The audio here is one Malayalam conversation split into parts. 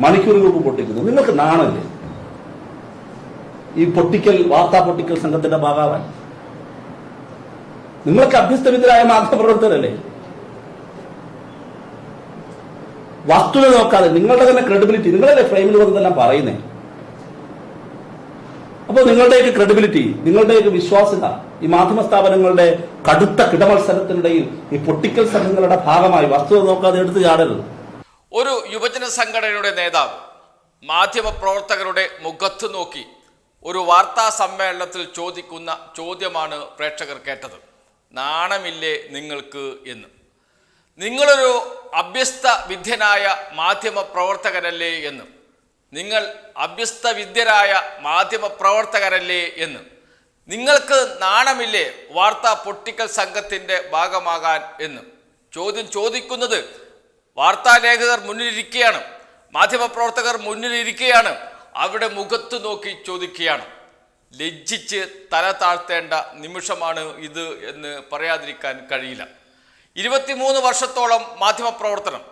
ഗ്രൂപ്പ് പൊട്ടിക്കുന്നു. നിങ്ങൾക്ക് നാണല്ലേ? ഈ പൊട്ടിക്കൽ വാർത്താ പൊട്ടിക്കൽ സംഘത്തിന്റെ ഭാഗമായി. നിങ്ങൾക്ക് അഭ്യസ്തവിദ്യരായ മാധ്യമപ്രവർത്തകരല്ലേ? വസ്തുത നോക്കാതെ നിങ്ങളുടെ തന്നെ ക്രെഡിബിലിറ്റി നിങ്ങളല്ലേ ഫ്രെയിമിൽ വന്നതെല്ലാം പറയുന്നേ? അപ്പോൾ നിങ്ങളുടെയൊക്കെ ക്രെഡിബിലിറ്റി നിങ്ങളുടെയൊക്കെ വിശ്വാസ്യത ഈ മാധ്യമ സ്ഥാപനങ്ങളുടെ കടുത്ത കിടമത്സരത്തിനിടയിൽ ഈ പൊട്ടിക്കൽ സംഘങ്ങളുടെ ഭാഗമായി വസ്തുത നോക്കാതെ എടുത്തു ചാടരുത്. ഒരു യുവജന സംഘടനയുടെ നേതാവ് മാധ്യമ പ്രവർത്തകരുടെ മുഖത്ത് നോക്കി ഒരു വാർത്താ സമ്മേളനത്തിൽ ചോദിക്കുന്ന ചോദ്യമാണ് പ്രേക്ഷകർ കേട്ടത്. നാണമില്ലേ നിങ്ങൾക്ക് എന്ന്. നിങ്ങളൊരു അഭ്യസ്ത വിദ്യനായ മാധ്യമ പ്രവർത്തകരല്ലേ എന്ന്. നിങ്ങൾ അഭ്യസ്ത വിദ്യരായ മാധ്യമ പ്രവർത്തകരല്ലേ എന്ന്. നിങ്ങൾക്ക് നാണമില്ലേ വാർത്താ പൊട്ടിക്കൽ സംഘത്തിന്റെ ഭാഗമാകാൻ എന്ന്. ചോദ്യം ചോദിക്കുന്നത് വാർത്താലേഖകർ മുന്നിലിരിക്കുകയാണ്. മാധ്യമപ്രവർത്തകർ മുന്നിലിരിക്കുകയാണ്. അവിടെ മുഖത്ത് നോക്കി ചോദിക്കുകയാണ്. ലജ്ജിച്ച് തല താഴ്ത്തേണ്ട നിമിഷമാണ് ഇത് എന്ന് പറയാതിരിക്കാൻ കഴിയില്ല. ഇരുപത്തിമൂന്ന് വർഷത്തോളം മാധ്യമപ്രവർത്തനം.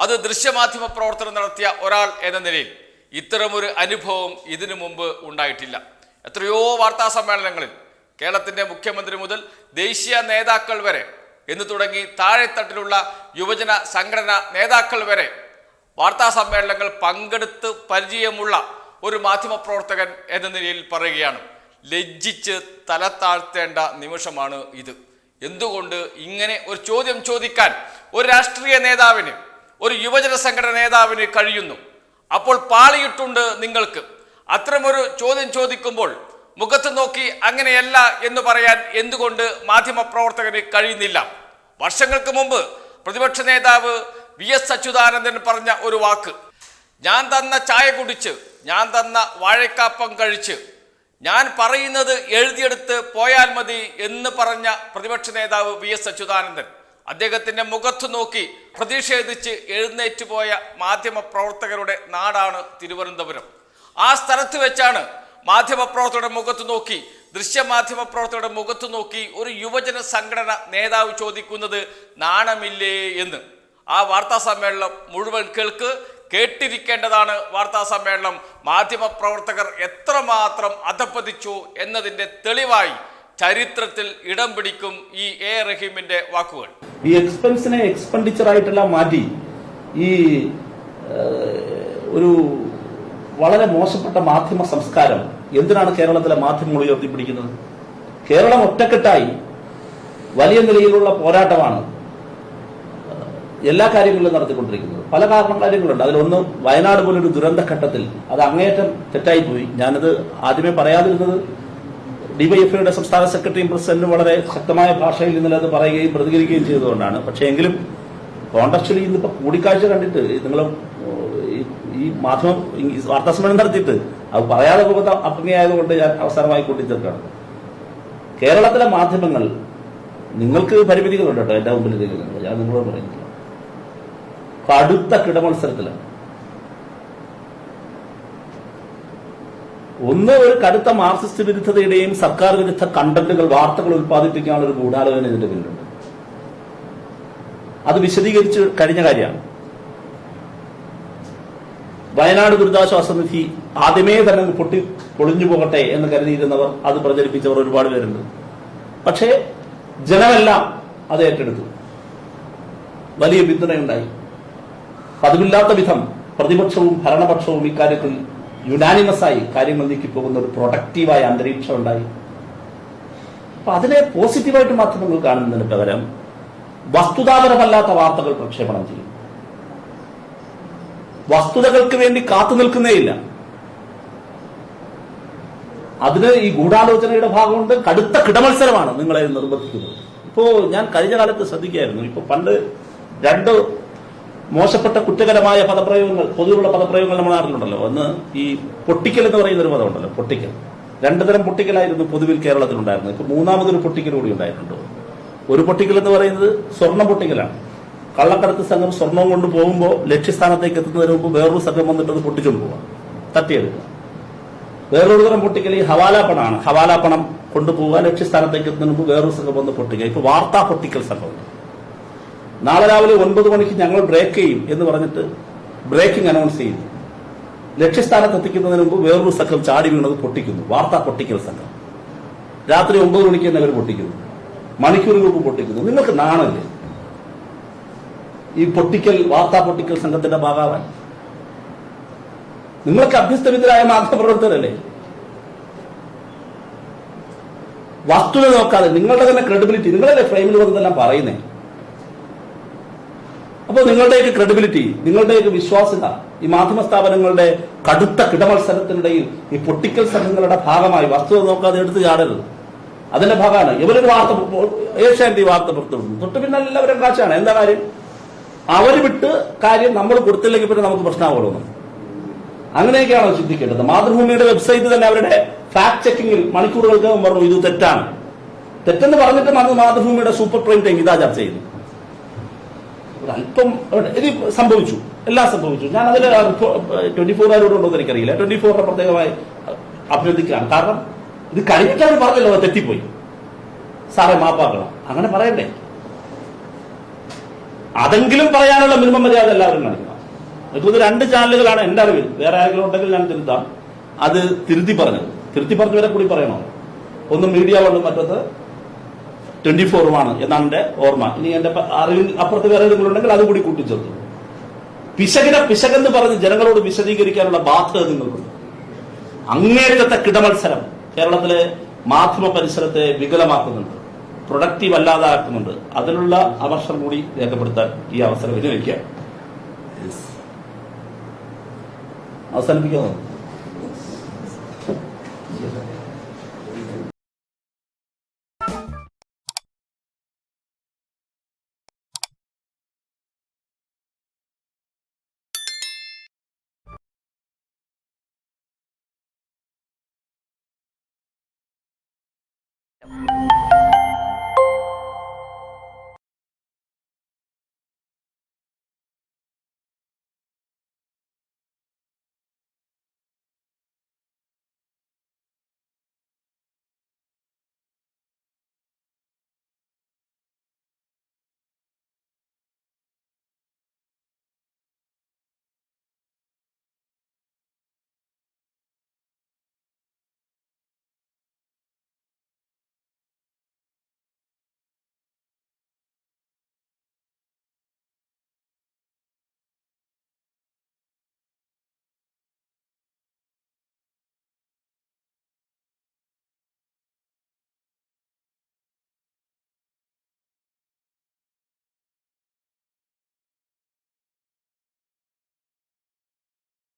അത് ദൃശ്യമാധ്യമ പ്രവർത്തനം നടത്തിയ ഒരാൾ എന്ന നിലയിൽ ഇത്തരമൊരു അനുഭവം ഇതിനു മുമ്പ് ഉണ്ടായിട്ടില്ല. എത്രയോ വാർത്താ സമ്മേളനങ്ങളിൽ കേരളത്തിന്റെ മുഖ്യമന്ത്രി മുതൽ ദേശീയ നേതാക്കൾ വരെ എന്ന് തുടങ്ങി താഴെത്തട്ടിലുള്ള യുവജന സംഘടന നേതാക്കൾ വരെ വാർത്താ സമ്മേളനങ്ങൾ പങ്കെടുത്ത് പരിചയമുള്ള ഒരു മാധ്യമപ്രവർത്തകൻ എന്ന നിലയിൽ പറയുകയാണ് ലജ്ജിച്ച് തല താഴ്ത്തേണ്ട നിമിഷമാണ് ഇത്. എന്തുകൊണ്ട് ഇങ്ങനെ ഒരു ചോദ്യം ചോദിക്കാൻ ഒരു രാഷ്ട്രീയ നേതാവിന് ഒരു യുവജന സംഘടന നേതാവിന് കഴിയുന്നു? അപ്പോൾ പാളിയിട്ടുണ്ട് നിങ്ങൾക്ക്. അത്തരമൊരു ചോദ്യം ചോദിക്കുമ്പോൾ മുഖത്ത് നോക്കി അങ്ങനെയല്ല എന്ന് പറയാൻ എന്തുകൊണ്ട് മാധ്യമ പ്രവർത്തകന് കഴിയുന്നില്ല? വർഷങ്ങൾക്ക് മുമ്പ് പ്രതിപക്ഷ നേതാവ് വി എസ് അച്യുതാനന്ദൻ പറഞ്ഞ ഒരു വാക്ക്. ഞാൻ തന്ന ചായ കുടിച്ച് ഞാൻ തന്ന വാഴക്കാപ്പം കഴിച്ച് ഞാൻ പറയുന്നത് എഴുതിയെടുത്ത് പോയാൽ മതി എന്ന് പറഞ്ഞ പ്രതിപക്ഷ നേതാവ് വി എസ് അച്യുതാനന്ദൻ. അദ്ദേഹത്തിന്റെ മുഖത്ത് നോക്കി പ്രതിഷേധിച്ച് എഴുന്നേറ്റ് പോയ മാധ്യമ പ്രവർത്തകരുടെ നാടാണ് തിരുവനന്തപുരം. ആ സ്ഥലത്ത് വെച്ചാണ് മാധ്യമ പ്രവർത്തകരുടെ മുഖത്ത് നോക്കി ദൃശ്യമാധ്യമ പ്രവർത്തകരുടെ മുഖത്ത് നോക്കി ഒരു യുവജന സംഘടന നേതാവ് ചോദിക്കുന്നത് നാണമില്ലേ എന്ന്. ആ വാർത്താ സമ്മേളനം മുഴുവൻ കേൾക്ക് കേട്ടിരിക്കേണ്ടതാണ് വാർത്താ സമ്മേളനം. മാധ്യമ പ്രവർത്തകർ എത്രമാത്രം അധപ്പതിച്ചു എന്നതിന്റെ തെളിവായി ചരിത്രത്തിൽ ഇടം പിടിക്കും ഈ എ റഹീമിന്റെ വാക്കുകൾ. ഈ എക്സ്പെൻസിനെ എക്സ്പെൻഡിച്ചർ ആയിട്ടെല്ലാം മാറ്റി ഈ ഒരു വളരെ മോശപ്പെട്ട മാധ്യമ സംസ്കാരം എന്തിനാണ് കേരളത്തിലെ മാധ്യമങ്ങൾ ഉയർത്തിപ്പിടിക്കുന്നത്? കേരളം ഒറ്റക്കെട്ടായി വലിയ നിലയിലുള്ള പോരാട്ടമാണ് എല്ലാ കാര്യങ്ങളിലും നടത്തിക്കൊണ്ടിരിക്കുന്നത്. പല കാരണം കാര്യങ്ങളുണ്ട് അതിലൊന്ന് വയനാട് പോലൊരു ദുരന്ത ഘട്ടത്തിൽ അത് അങ്ങേയറ്റം തെറ്റായിപ്പോയി. ഞാനത് ആദ്യമേ പറയാതിരുന്നത് ഡിവൈഎഫ്ഐയുടെ സംസ്ഥാന സെക്രട്ടറിയും പ്രസിഡന്റും വളരെ ശക്തമായ ഭാഷയിൽ ഇന്നലെ അത് പറയുകയും പ്രതികരിക്കുകയും ചെയ്തുകൊണ്ടാണ് പക്ഷേ എങ്കിലും കോണ്ടക്ച്വലി ഇന്നിപ്പോ കൂടിക്കാഴ്ച കണ്ടിട്ട് നിങ്ങൾ ഈ മാധ്യമം ഈ വാർത്താ സമ്മേളനം നടത്തിയിട്ട് അത് പറയാതെ പോകുന്ന അപ്രമേയായതുകൊണ്ട് ഞാൻ അവസാനമായി കൂട്ടിച്ചേർക്കാണ് കേരളത്തിലെ മാധ്യമങ്ങൾ നിങ്ങൾക്ക് പരിമിതികളുണ്ട് കേട്ടോ എന്റെ മുമ്പിൽ ഇരിക്കുന്നത് ഞാൻ നിങ്ങളോട് പറയുന്നില്ല. കടുത്ത കിടമത്സരത്തിലാണ് ഒന്ന് ഒരു കടുത്ത മാർക്സിസ്റ്റ് വിരുദ്ധതയുടെയും സർക്കാർ വിരുദ്ധ കണ്ടന്റുകൾ വാർത്തകൾ ഉത്പാദിപ്പിക്കാനുള്ള ഒരു ഗൂഢാലോചന ഇതിന്റെ പിന്നിലുണ്ട്. അത് വിശദീകരിച്ച് കഴിഞ്ഞ കാര്യമാണ്. വയനാട് ദുരിതാശ്വാസ നിധി ആദ്യമേ തന്നെ പൊട്ടി പൊളിഞ്ഞു പോകട്ടെ എന്ന് കരുതിയിരുന്നവർ അത് പ്രചരിപ്പിച്ചവർ ഒരുപാട് പേരുണ്ട്. പക്ഷേ ജനമെല്ലാം അത് ഏറ്റെടുത്തു. വലിയ പിന്തുണയുണ്ടായി. പതിവില്ലാത്ത വിധം പ്രതിപക്ഷവും ഭരണപക്ഷവും ഇക്കാര്യത്തിൽ യുനാനിമസായി കാര്യങ്ങൾ നീക്കിപ്പോകുന്ന ഒരു പ്രൊഡക്റ്റീവായ അന്തരീക്ഷം ഉണ്ടായി അപ്പൊ അതിനെ പോസിറ്റീവായിട്ട് മാത്രം നമ്മൾ കാണുന്നതിന് പകരം വസ്തുതാപരമല്ലാത്ത വാർത്തകൾ പ്രക്ഷേപണം ചെയ്യും. വസ്തുതകൾക്ക് വേണ്ടി കാത്തു നിൽക്കുന്നേയില്ല. അതിന് ഈ ഗൂഢാലോചനയുടെ ഭാഗമുണ്ട്. കടുത്ത കിടമത്സരമാണ് നിങ്ങളെ നിർബന്ധിക്കുന്നത്. ഇപ്പോ ഞാൻ കഴിഞ്ഞ കാലത്ത് ശ്രദ്ധിക്കുകയായിരുന്നു. ഇപ്പൊ പണ്ട് രണ്ട് മോശപ്പെട്ട കുറ്റകരമായ പദപ്രയോഗങ്ങൾ പൊതുവുള്ള പദപ്രയോഗങ്ങൾ നമ്മുടെ നാട്ടിലുണ്ടല്ലോ. ഒന്ന് ഈ പൊട്ടിക്കൽ എന്ന് പറയുന്ന ഒരു പദമുണ്ടല്ലോ പൊട്ടിക്കൽ. രണ്ടു തരം പൊട്ടിക്കലായിരുന്നു പൊതുവിൽ കേരളത്തിലുണ്ടായിരുന്നത്. ഇപ്പൊ മൂന്നാമതൊരു പൊട്ടിക്കൽ കൂടി ഉണ്ടായിട്ടുണ്ട്. ഒരു പൊട്ടിക്കൽ എന്ന് പറയുന്നത് സ്വർണ പൊട്ടിക്കലാണ്. കള്ളക്കടത്ത് സംഘം സ്വർണം കൊണ്ട് പോകുമ്പോൾ ലക്ഷ്യസ്ഥാനത്തേക്ക് എത്തുന്നതിന് മുമ്പ് വേറൊരു സംഘം വന്നിട്ട് അത് പൊട്ടിച്ചുകൊണ്ട് പോവാം. തട്ടിയെടുക്കുക. വേറൊരു തരം പൊട്ടിക്കൽ ഈ ഹവാല പണമാണ്. ഹവാല പണം കൊണ്ടുപോകാൻ ലക്ഷ്യസ്ഥാനത്തേക്ക് എത്തുന്നതിന് മുമ്പ് വേറൊരു സംഘം വന്ന് പൊട്ടിക്കുക. ഇപ്പൊ വാർത്താ പൊട്ടിക്കൽ സംഘമുണ്ട് നാളെ രാവിലെ ഒൻപത് മണിക്ക് ഞങ്ങൾ ബ്രേക്ക് ചെയ്യും എന്ന് പറഞ്ഞിട്ട് ബ്രേക്കിംഗ് അനൗൺസ് ചെയ്യുന്നു. ലക്ഷ്യസ്ഥാനത്ത് എത്തിക്കുന്നതിന് മുമ്പ് വേറൊരു സംഘം ചാടി വീണത് പൊട്ടിക്കുന്നു. വാർത്താ പൊട്ടിക്കൽ സംഘം. രാത്രി ഒമ്പത് മണിക്ക് തന്നെ അവർ പൊട്ടിക്കുന്നു. മണിക്കൂർ ഗ്രൂപ്പ് പൊട്ടിക്കുന്നു. നിങ്ങൾക്ക് നാണല്ലേ? ഈ പൊട്ടിക്കൽ വാർത്താ പൊട്ടിക്കൽ സംഘത്തിന്റെ ഭാഗമാവാൻ നിങ്ങൾക്ക് അഭ്യസ്തവിദ്യരായ മാധ്യമപ്രവർത്തകരല്ലേ? വസ്തുത നോക്കാതെ നിങ്ങളുടെ തന്നെ ക്രെഡിബിലിറ്റി നിങ്ങളല്ലേ ഫ്രെയിമിൽ വന്നതെല്ലാം പറയുന്നേ. അപ്പോൾ നിങ്ങളുടെയൊക്കെ ക്രെഡിബിലിറ്റി നിങ്ങളുടെയൊക്കെ വിശ്വാസ്യത ഈ മാധ്യമ സ്ഥാപനങ്ങളുടെ കടുത്ത കിടമത്സരത്തിനിടയിൽ ഈ പൊട്ടിക്കൽ സംഘങ്ങളുടെ ഭാഗമായി വസ്തുത നോക്കാതെ എടുത്തു ചാടരുത്. അതിന്റെ ഭാഗമാണ്. ഇവരൊരു വാർത്ത ഏഷ്യാനെറ്റ് വാർത്ത പുറത്തുവിടുന്നു തൊട്ട് പിന്നെ എല്ലാവരും കാശാണ് എന്താ കാര്യം? അവർ വിട്ട് കാര്യം നമ്മൾ കൊടുത്തില്ലെങ്കിൽ പിന്നെ നമുക്ക് പ്രശ്നമാവുള്ളൂ അങ്ങനെയൊക്കെയാണോ ചിന്തിക്കേണ്ടത്. മാതൃഭൂമിയുടെ വെബ്സൈറ്റ് തന്നെ അവരുടെ ഫാക്ട് ചെക്കിങ്ങിൽ മണിക്കൂറുകൾക്ക് പറഞ്ഞു ഇത് തെറ്റാണ്. തെറ്റെന്ന് പറഞ്ഞിട്ട് നമ്മൾ മാതൃഭൂമിയുടെ സൂപ്പർ പ്രൈം ടൈം ഇതാ ചർച്ച ചെയ്തു അല്പം ഇത് സംഭവിച്ചു. എല്ലാം സംഭവിച്ചു. ഞാൻ അതിൽ ട്വന്റി ഫോറുകാരോടുണ്ടോ എന്ന് എനിക്കറിയില്ല. ട്വന്റി ഫോറിനെ പ്രത്യേകമായി അഭിനന്ദിക്കുകയാണ്. കാരണം ഇത് കഴിഞ്ഞിട്ട് അവർ പറഞ്ഞല്ലോ തെറ്റിപ്പോയി. സാറേ മാപ്പാക്കണം. അങ്ങനെ പറയണ്ടേ? അതെങ്കിലും പറയാനുള്ള മിനിമം മര്യാദ എല്ലാവരും കാണിക്കണം ഇപ്പോൾ രണ്ട് ചാനലുകളാണ് എന്റെ അറിവിൽ. വേറെ ആരെങ്കിലും ഉണ്ടെങ്കിൽ ഞാൻ തിരുത്താം. അത് തിരുത്തി പറഞ്ഞത് തിരുത്തി പറഞ്ഞവരെ കൂടി പറയണോ? ഒന്ന് മീഡിയ വണ്ണും മറ്റത് ട്വന്റി ഫോറുമാണ് എന്നാണ് എന്റെ ഓർമ്മ. ഇനി എന്റെ അറിവിൽ അപ്പുറത്ത് വേറെ ഏതെങ്കിലും ഉണ്ടെങ്കിൽ അത് കൂടി കൂട്ടിച്ചേർത്തു. പിശകിനെ പിശകെന്ന് പറഞ്ഞ് ജനങ്ങളോട് വിശദീകരിക്കാനുള്ള ബാധ്യത നിങ്ങൾക്കുണ്ട്. അങ്ങേറ്റത്തെ കിടമത്സരം കേരളത്തിലെ മാധ്യമ പരിസരത്തെ വികലമാക്കുന്നുണ്ട്. പ്രൊഡക്റ്റീവ് അല്ലാതാക്കുന്നുണ്ട്. അതിനുള്ള അവസരം കൂടി രേഖപ്പെടുത്താൻ ഈ അവസരം വിനിയോഗിക്കുക അവസാനിപ്പിക്കാമോ?